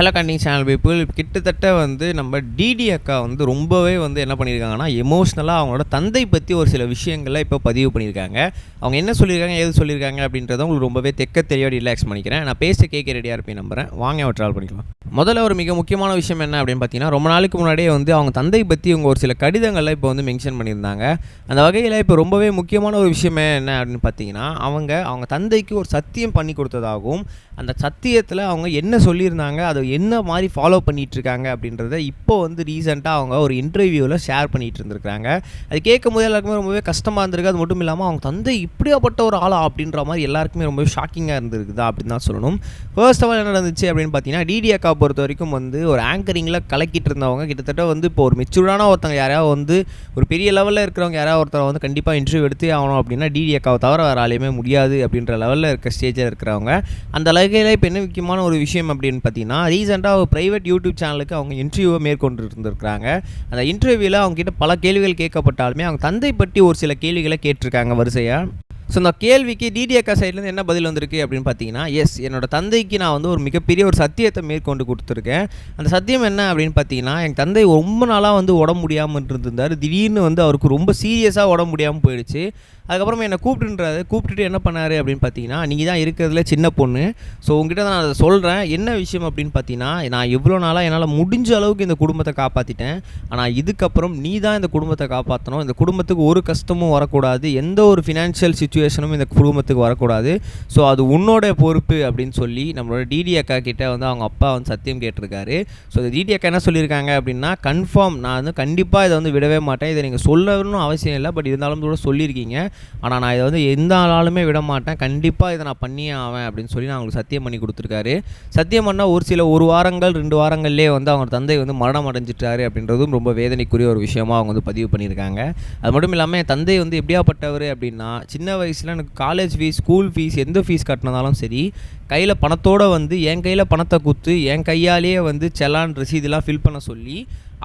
Hello கண்டிங் channel people கிட்டத்தட்ட வந்து நம்ம டிடி அக்கா வந்து ரொம்பவே வந்து என்ன பண்ணியிருக்காங்கன்னா எமோஷ்னலாக அவங்களோட தந்தை பற்றி ஒரு சில விஷயங்களை இப்போ பதிவு பண்ணியிருக்காங்க அவங்க என்ன சொல்லியிருக்காங்க ஏது சொல்லியிருக்காங்க அப்படின்றத உங்களுக்கு ரொம்பவே தெக்க தெளிவாக ரிலாக்ஸ் பண்ணிக்கிறேன். நான் பேச கேட்க ரெடியாக இருப்பேன் நம்புறேன். வாங்க அவர் ட்ராவல் பண்ணிக்கலாம். முதல்ல ஒரு மிக முக்கியமான விஷயம் என்ன அப்படின்னு பார்த்தீங்கன்னா ரொம்ப நாளைக்கு முன்னாடியே வந்து அவங்க தந்தை பற்றி இவங்க ஒரு சில கடிதங்களை இப்போ வந்து மென்ஷன் பண்ணியிருந்தாங்க. அந்த வகையில் இப்போ ரொம்பவே முக்கியமான ஒரு விஷயமே என்ன அப்படின்னு பார்த்தீங்கன்னா அவங்க அவங்க தந்தைக்கு ஒரு சத்தியம் பண்ணி கொடுத்ததாகவும் அந்த சத்தியத்தில் அவங்க என்ன சொல்லியிருந்தாங்க அதை என்ன மாதிரி ஃபாலோ பண்ணிகிட்ருக்காங்க அப்படின்றத இப்போ வந்து ரீசெண்டாக அவங்க ஒரு இன்டர்வியூவில் ஷேர் பண்ணிகிட்டு இருந்திருக்காங்க அது கேட்கும் போது எல்லாருக்குமே ரொம்பவே கஷ்டமாக இருந்திருக்கு. அது மட்டும் இல்லாமல் அவங்க தந்தை இப்படியாப்பட்ட ஒரு ஆளா அப்படின்ற மாதிரி எல்லாருக்குமே ரொம்பவே ஷாக்கிங்காக இருந்திருக்குதா அப்படின்னு தான் சொல்லணும். ஃபர்ஸ்ட் ஆஃப் ஆல் என்ன நடந்துச்சு அப்படின்னு பார்த்தீங்கன்னா டிடி அக்கா பொறுத்த வரைக்கும் வந்து ஒரு ஆங்கரிங்கில் கலக்கிட்டு இருந்தவங்க கிட்டத்தட்ட வந்து இப்போ ஒரு மெச்சூர்டான ஒருத்தவங்க யாராவது வந்து ஒரு பெரிய லெவலில் இருக்கிறவங்க யாராவது ஒருத்தர் வந்து கண்டிப்பாக இன்டர்வியூ எடுத்து ஆகணும் அப்படின்னா டிடி அக்காவை தவிர வேறு ஆளையுமே முடியாது அப்படின்ற லெவலில் இருக்க ஸ்டேஜில் இருக்கிறவங்க. அந்த அளவுக்கு வகையில் இப்போ என்ன முக்கியமான ஒரு விஷயம் அப்படின்னு பார்த்தீங்கன்னா ரீசெண்டாக ஒரு ப்ரைவேட் யூடியூப் சேனலுக்கு அவங்க இன்டர்வியூவை மேற்கொண்டு இருந்திருக்கிறாங்க அந்த இன்டர்வியூவில் அவங்ககிட்ட பல கேள்விகள் கேட்கப்பட்டாலுமே அவங்க தந்தை பற்றி ஒரு சில கேள்விகளை கேட்டிருக்காங்க வரிசையாக ஸோ இந்த கேள்விக்கு டிடிஎக்கா சைட்லேருந்து என்ன பதில் வந்திருக்கு அப்படின்னு பார்த்தீங்கன்னா எஸ் என்னோட தந்தைக்கு நான் வந்து ஒரு மிகப்பெரிய ஒரு சத்தியத்தை மேற்கொண்டு கொடுத்துருக்கேன். அந்த சத்தியம் என்ன அப்படின்னு பார்த்தீங்கன்னா என் தந்தை ரொம்ப நாளாக வந்து உடம்பு முடியாமல் இருந்திருந்தார். திடீர்னு வந்து அவருக்கு ரொம்ப சீரியஸாக உடம்பு முடியாமல் போயிடுச்சு. அதுக்கப்புறமா என்னை கூப்பிட்டுன்றாரு. கூப்பிட்டுட்டு என்ன பண்ணாரு அப்படின்னு பார்த்தீங்கன்னா நீங்கள் தான் இருக்கிறதுல சின்ன பொண்ணு. ஸோ உங்ககிட்ட நான் அதை சொல்கிறேன் என்ன விஷயம் அப்படின்னு பார்த்தீங்கன்னா நான் எவ்வளோ நாளாக என்னால் முடிஞ்ச அளவுக்கு இந்த குடும்பத்தை காப்பாற்றிட்டேன் ஆனால் இதுக்கப்புறம் நீ தான் இந்த குடும்பத்தை காப்பாற்றணும் இந்த குடும்பத்துக்கு ஒரு கஷ்டமும் வரக்கூடாது. எந்த ஒரு ஃபினான்ஷியல் சுச்சுவேஷனும் இந்த குடும்பத்துக்கு வரக்கூடாது. ஸோ அது உன்னோட பொறுப்பு அப்படின்னு சொல்லி நம்மளோட டிடி அக்கா கிட்டே வந்து அவங்க அப்பா வந்து சத்தியம் கேட்டிருக்காரு. ஸோ இந்த டிடி அக்கா என்ன சொல்லியிருக்காங்க அப்படின்னா கன்ஃபார்ம் நான் வந்து கண்டிப்பாக இதை வந்து விடவே மாட்டேன். இதை நீங்கள் சொல்லணும்னு அவசியம் இல்லை. பட் இருந்தாலும் கூட சொல்லியிருக்கீங்க. ஆனால் நான் இதை வந்து எந்த ஆளாலுமே விட மாட்டேன். கண்டிப்பாக இதை நான் பண்ணியே ஆவேன் அப்படின்னு சொல்லி நான் அவங்களுக்கு சத்தியம் பண்ணி கொடுத்துருக்காரு. சத்தியம் பண்ணால் ஒரு சில ஒரு வாரங்கள் ரெண்டு வாரங்கள்லேயே வந்து அவங்க தந்தை வந்து மரணம் அடைஞ்சிட்டாரு அப்படின்றதும் ரொம்ப வேதனைக்குரிய ஒரு விஷயமா அவங்க வந்து பதிவு பண்ணியிருக்காங்க. அது மட்டும் இல்லாமல் என் தந்தை வந்து எப்படியாப்பட்டவர் அப்படின்னா சின்ன வயசில் எனக்கு காலேஜ் ஃபீஸ் ஸ்கூல் ஃபீஸ் எந்த ஃபீஸ் கட்டினதாலும் சரி கையில் பணத்தோடு வந்து என் கையில் பணத்தை குத்து என் கையாலேயே வந்து செலான் ரசீதெல்லாம் ஃபில் பண்ண சொல்லி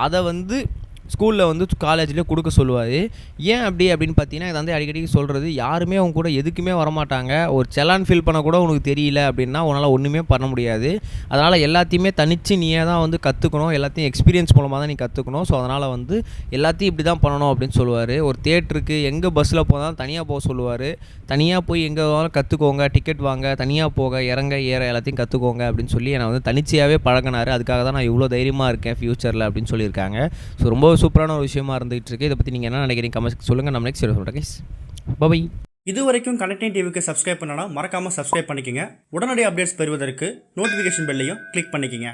அதை வந்து ஸ்கூலில் வந்து காலேஜ்லேயே கொடுக்க சொல்லுவார். ஏன் அப்படி அப்படின்னு பார்த்தீங்கன்னா இதை வந்து அடிக்கடி சொல்கிறது யாருமே அவங்க கூட எதுக்குமே வரமாட்டாங்க. ஒரு செலான் ஃபில் பண்ண கூட உனக்கு தெரியல அப்படின்னா உன்னால் ஒன்றுமே பண்ண முடியாது. அதனால் எல்லாத்தையுமே தனித்து நீயே தான் வந்து கற்றுக்கணும் எல்லாத்தையும் எக்ஸ்பீரியன்ஸ் மூலமாக தான் நீ கற்றுக்கணும் ஸோ அதனால் வந்து எல்லாத்தையும் இப்படி தான் பண்ணணும் அப்படின்னு சொல்லுவார். ஒரு தேட்டருக்கு எங்கே பஸ்ஸில் போனாலும் தனியாக போக சொல்லுவார். தனியாக போய் எங்கே வேணாலும் கற்றுக்கோங்க டிக்கெட் வாங்க தனியாக போக இறங்க ஏற எல்லாத்தையும் கற்றுக்கோங்க அப்படின்னு சொல்லி என்னை வந்து தனிச்சையாகவே பழகினார். அதுக்காக தான் நான் இவ்வளோ தைரியமாக இருக்கேன் ஃப்யூச்சரில் அப்படின்னு சொல்லியிருக்காங்க. ஸோ ரொம்ப சூப்பரான ஒரு விஷயமா இருந்துகிட்டு இருக்கு இதை பற்றி நீங்கள் என்ன நினைக்கிறீங்க? கமெண்ட்ஸ் சொல்லுங்கள் நம்ம நெக்ஸ்ட் சொல்கிறேன் கைஸ் பபை இது வரைக்கும் கனெக்டிங் டிவிக்கு சப்ஸ்கிரைப் பண்ணனா மறக்காமல் சப்ஸ்கிரைப் பண்ணிக்கங்க. உடனடி அப்டேட்ஸ் பெறுவதற்கு நோட்டிஃபிகேஷன் பெல்லையும் கிளிக் பண்ணிக்கங்க.